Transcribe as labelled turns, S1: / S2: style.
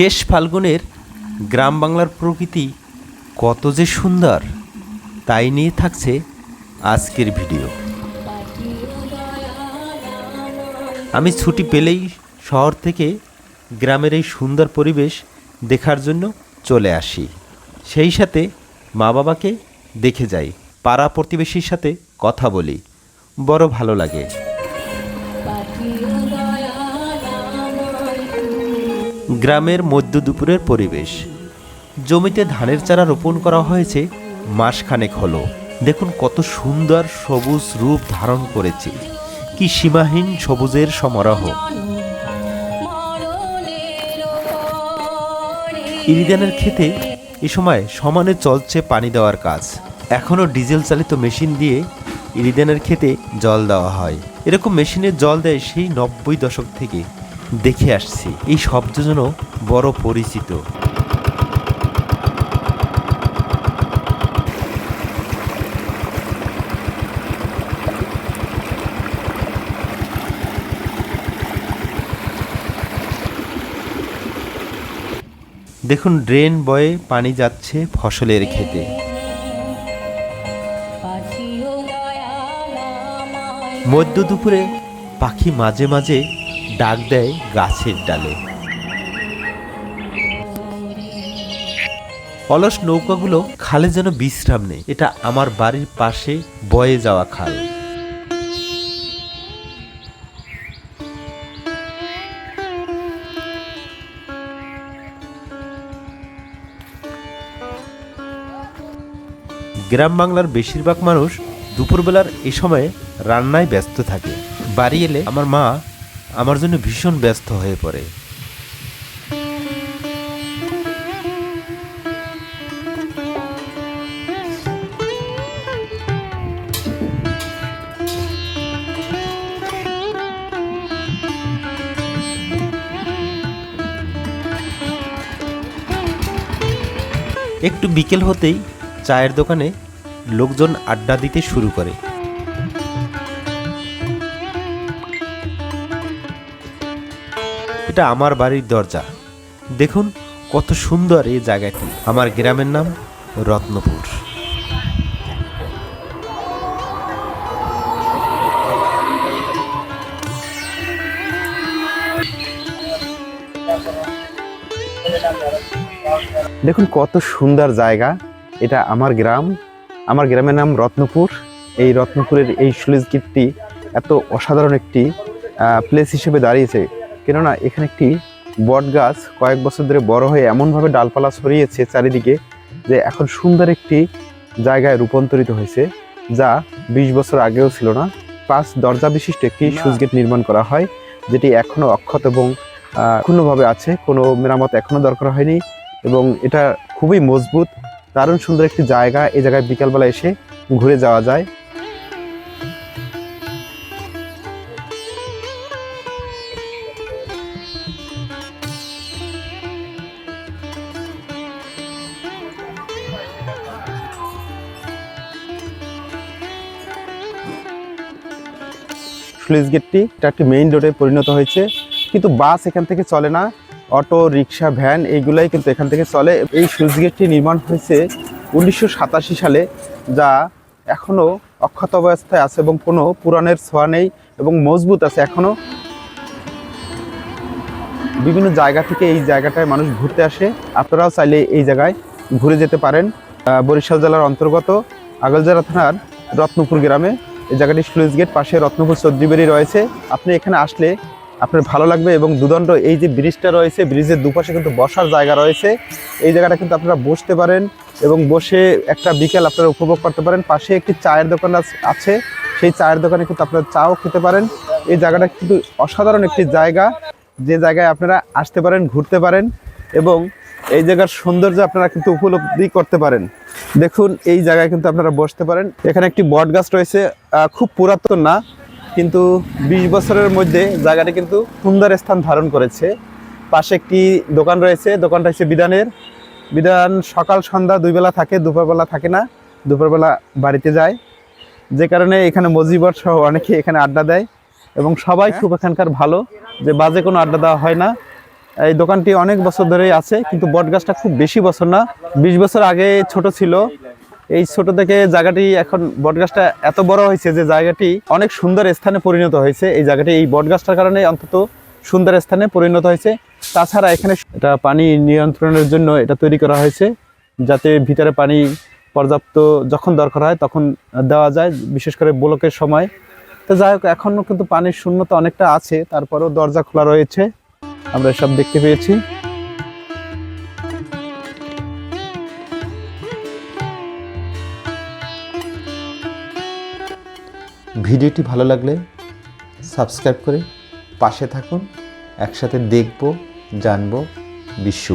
S1: শেষ ফাল্গুনের গ্রাম বাংলার প্রকৃতি কত যে সুন্দর, তাই নিয়ে থাকছে আজকের ভিডিও। আমি ছুটি পেলেই শহর থেকে গ্রামের এই সুন্দর পরিবেশ দেখার জন্য চলে আসি। সেই সাথে মা বাবাকে দেখে যাই, পাড়া প্রতিবেশীর সাথে কথা বলি। বড় ভালো লাগে। গ্রামের মধ্য দুপুরের পরিবেশ। জমিতে ধানের চারা রোপণ করা হয়েছে, মাসখানেক হলো। দেখুন কত সুন্দর সবুজ রূপ ধারণ করেছে। কি সীমাহীন সবুজের সমারোহ। ইরিদানের ক্ষেতে এ সময় সমানে চলছে পানি দেওয়ার কাজ। এখনও ডিজেল চালিত মেশিন দিয়ে ইরিদানের ক্ষেতে জল দেওয়া হয়। এরকম মেশিনে জল দেয় সেই নব্বই দশক থেকে। দেখে আসছি। এই শব্দ যেন বড় পরিচিত। দেখুন, ড্রেন বয়ে পানি যাচ্ছে ফসলের ক্ষেতে। মধ্য দুপুরে পাখি মাঝে মাঝে ডাক দেয় গাছের ডালে। অলস নৌকাগুলো খালে যেন বিশ্রাম নেই এটা আমার বাড়ির পাশে বয়ে যাওয়া খাল। গ্রাম বাংলার বেশিরভাগ মানুষ দুপুরবেলার এই সময়ে রান্নায় ব্যস্ত থাকে। বাড়ি এলে আমার মা আমার জন্য ভীষণ ব্যস্ত হয়ে পড়ে। একটু বিকেল হতেই চায়ের দোকানে লোকজন আড্ডা দিতে শুরু করে। এটা আমার বাড়ির দরজা। দেখুন কত সুন্দর এই জায়গাটি। আমার গ্রামের নাম রত্নপুর।
S2: দেখুন কত সুন্দর জায়গা। এটা আমার গ্রাম। আমার গ্রামের নাম রত্নপুর। এই রত্নপুরের এই স্লুইস গেটটি এত অসাধারণ একটি প্লেস হিসেবে দাঁড়িয়েছে। কেননা এখানে একটি বট গাছ কয়েক বছর ধরে বড় হয়ে এমনভাবে ডালপালা ছড়িয়েছে চারিদিকে যে এখন সুন্দর একটি জায়গায় রূপান্তরিত হয়েছে যা বিশ বছর আগেও ছিল না। পাঁচ দরজা বিশিষ্ট একটি সুইচ গেট নির্মাণ করা হয় যেটি এখনও অক্ষত এবং ক্ষুণ্ণভাবে আছে। কোনো মেরামত এখনও দরকার হয়নি এবং এটা খুবই মজবুত দারুণ সুন্দর একটি জায়গা। এই জায়গায় বিকালবেলা এসে ঘুরে যাওয়া যায়। স্লুইস গেটটি, এটা একটি মেইন রোডে পরিণত হয়েছে। কিন্তু বাস এখান থেকে চলে না অটো রিক্সা ভ্যান এইগুলাই কিন্তু এখান থেকে চলে। এই স্লুইস গেটটি নির্মাণ হয়েছে উনিশশো সাতাশি সালে, যা এখনও অক্ষত অবস্থায় আছে এবং কোনো পুরাণের ছোঁয়া নেই এবং মজবুত আছে এখনও। বিভিন্ন জায়গা থেকে এই জায়গাটায় মানুষ ঘুরতে আসে। আপনারাও চাইলে এই জায়গায় ঘুরে যেতে পারেন। বরিশাল জেলার অন্তর্গত আগলজারা থানার রত্নপুর গ্রামে। এই জায়গাটি স্লুইস গেট, পাশে রত্নপুর চৌধুরীবাড়ি রয়েছে। আপনি এখানে আসলে আপনার ভালো লাগবে এবং দুদণ্ড, এই যে ব্রিজটা রয়েছে, ব্রিজের দুপাশে কিন্তু বসার জায়গা রয়েছে। এই জায়গাটা কিন্তু আপনারা বসতে পারেন এবং বসে একটা বিকেল আপনারা উপভোগ করতে পারেন। পাশে একটি চায়ের দোকান আছে। সেই চায়ের দোকানে কিন্তু আপনারা চাও খেতে পারেন। এই জায়গাটা কিন্তু অসাধারণ একটি জায়গা। যে জায়গায় আপনারা আসতে পারেন, ঘুরতে পারেন এবং এই জায়গার সৌন্দর্য আপনারা কিন্তু উপলব্ধি করতে পারেন। দেখুন এই জায়গায় কিন্তু আপনারা বসতে পারেন। এখানে একটি বট গাছ রয়েছে খুব পুরাতন না কিন্তু বিশ বছরের মধ্যে জায়গাটি কিন্তু সুন্দর স্থান ধারণ করেছে। পাশে একটি দোকান রয়েছে দোকানটা হচ্ছে বিধানের। বিধান সকাল সন্ধ্যা দুই বেলা থাকে দুপুরবেলা থাকে না দুপুরবেলা বাড়িতে যায়। যে কারণে এখানে মজিবর সহ অনেকে এখানে আড্ডা দেয় এবং সবাই খুব এখানকার ভালো যে বাজে কোনো আড্ডা দেওয়া হয় না। এই দোকানটি অনেক বছর ধরেই আছে, কিন্তু বটগাছটা খুব বেশি বছর না। বিশ বছর আগে ছোট ছিল। এই ছোট থেকে জায়গাটি এখন বটগাছটা এত বড় হয়েছে যে জায়গাটি অনেক সুন্দর স্থানে পরিণত হয়েছে। এই জায়গাটি এই বটগাছটার কারণে অন্তত সুন্দর স্থানে পরিণত হয়েছে। তাছাড়া এখানে এটা পানি নিয়ন্ত্রণের জন্য এটা তৈরি করা হয়েছে, যাতে ভিতরে পানি পর্যাপ্ত যখন দরকার হয় তখন দেওয়া যায়, বিশেষ করে ব্লকের সময়। তো যাই হোক, এখনও কিন্তু পানির শূন্যতা অনেকটা আছে, তারপরেও দরজা খোলা রয়েছে। আমরা সব দেখতে পেয়েছি।
S1: ভিডিওটি ভালো লাগলে সাবস্ক্রাইব করে পাশে থাকুন। একসাথে দেখব, জানব বিশ্ব